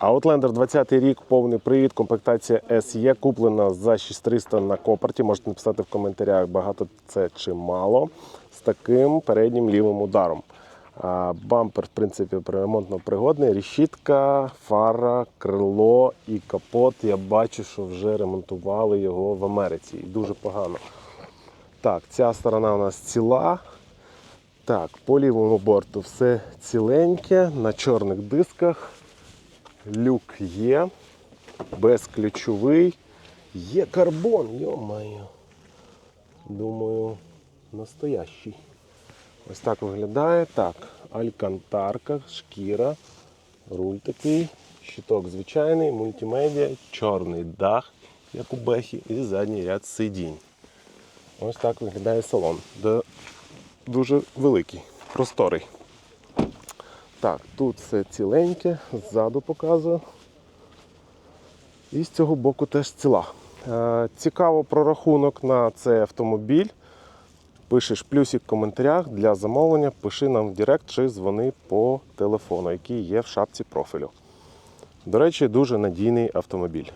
Outlander 20 рік, повний привід, комплектація SE, куплена за 6300 на копарті. Можете написати в коментарях, багато це чи мало. З таким переднім лівим ударом. Бампер, в принципі, ремонтно пригодний. Рішітка, фара, крило і капот. Я бачу, що вже ремонтували його в Америці. І дуже погано. Так, ця сторона у нас ціла. Так, по лівому борту все ціленьке, на чорних дисках. Люк є, безключовий. Є карбон, йо-моє. Думаю, настоящий. Ось так виглядає. Так, алькантарка, шкіра, руль такий, щиток звичайний, мультимедіа, чорний дах, як у бехі, і задній ряд сидінь. Ось так виглядає салон. Дуже великий, просторий. Так, тут все ціленьке, ззаду показую. І з цього боку теж ціла. Е, Цікаво про рахунок на цей автомобіль. Пишеш плюсик в коментарях для замовлення, пиши нам в Директ чи дзвони по телефону, який є в шапці профілю. До речі, дуже надійний автомобіль.